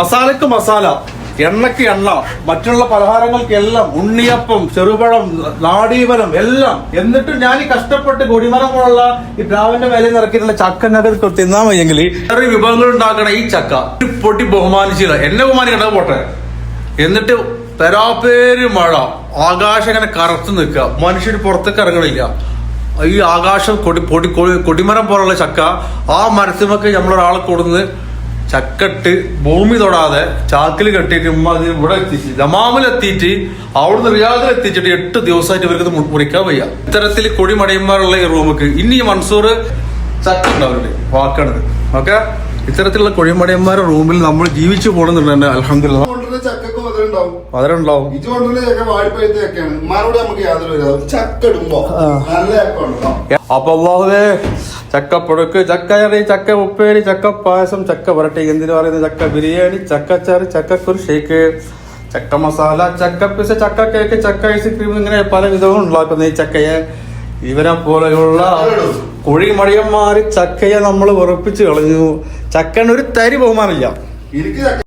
മസാലക്ക് മസാല എണ്ണക്ക് എണ്ണ മറ്റുള്ള പലഹാരങ്ങൾക്കെല്ലാം ഉണ്ണിയപ്പം ചെറുപഴം നാടീവനം എല്ലാം. എന്നിട്ട് ഞാൻ ഈ കഷ്ടപ്പെട്ട് കൊടിമരം പോലുള്ള ഈ പ്രാവിന്റെ മേലെ നിറക്കിയിട്ടുള്ള ചക്ക ഞങ്ങൾക്ക് തിന്നാൻ വയ്യെങ്കിൽ വേറെ വിഭവങ്ങൾ ഉണ്ടാക്കണ ഈ ചക്ക. ഒരു പൊട്ടി ബഹുമാനിച്ചില്ല. എന്നെ ബഹുമാനിക്കണ്ട പോട്ടെ. എന്നിട്ട് തരാപ്പേര് മഴ. ആകാശം ഇങ്ങനെ കറുത്ത് നിൽക്കുക. മനുഷ്യർ പുറത്തേക്ക് ഇറങ്ങണില്ല. ഈ ആകാശം കൊടി പൊടി കൊടിമരം പോലുള്ള ചക്ക ആ മരത്തുമൊക്കെ നമ്മളൊരാളെ കൊടുന്ന് ചക്കട്ട് ഭൂമി തൊടാതെ ചാക്കിൽ കെട്ടിയിട്ട് ഉമ്മ അത് ഇവിടെ എത്തിച്ച് ദമാമിൽ എത്തിയിട്ട് അവിടുന്ന് റിയാദിൽ എത്തിച്ചിട്ട് എട്ട് ദിവസമായിട്ട് ഇവർക്ക് മുറിക്കാൻ വയ്യ. ഇത്തരത്തിൽ കൊടിമടയന്മാരുള്ള ഈ റൂമുക്ക് ഇനി മൺസൂർ മൻസൂർ ചക്ക ഉണ്ടാവില്ലേ അവരുടെ വാക്കാണിത്. ഓക്കെ? ഇത്തരത്തിലുള്ള കുഴിമടയന്മാരുടെ റൂമിൽ നമ്മൾ ജീവിച്ചു പോകണമെന്നുണ്ട് തന്നെ അലഹമില്ല അപ്പൊ അള്ളാഹുവേ ചക്കപ്പുഴുക്ക് ചക്കയറി ചക്ക ഉപ്പേരി ചക്ക പായസം ചക്ക പുരട്ടി. എന്തിനു പറയുന്നത്? ചക്ക ബിരിയാണി ചക്കച്ചാറ് ചക്കക്കുരു ഷേക്ക് ചക്ക മസാല ചക്ക പിസ ചക്ക കേക്ക് ചക്ക ഐസ്ക്രീം ഇങ്ങനെ പല വിധവും ഉണ്ടാക്കുന്ന ഈ ചക്കയെ. ഇവരെ പോലെയുള്ള കുഴിമടിയന്മാര് ചക്കയെ നമ്മൾ ഉറപ്പിച്ചു കളഞ്ഞു. ചക്കനൊരു തരി ബഹുമാനില്ല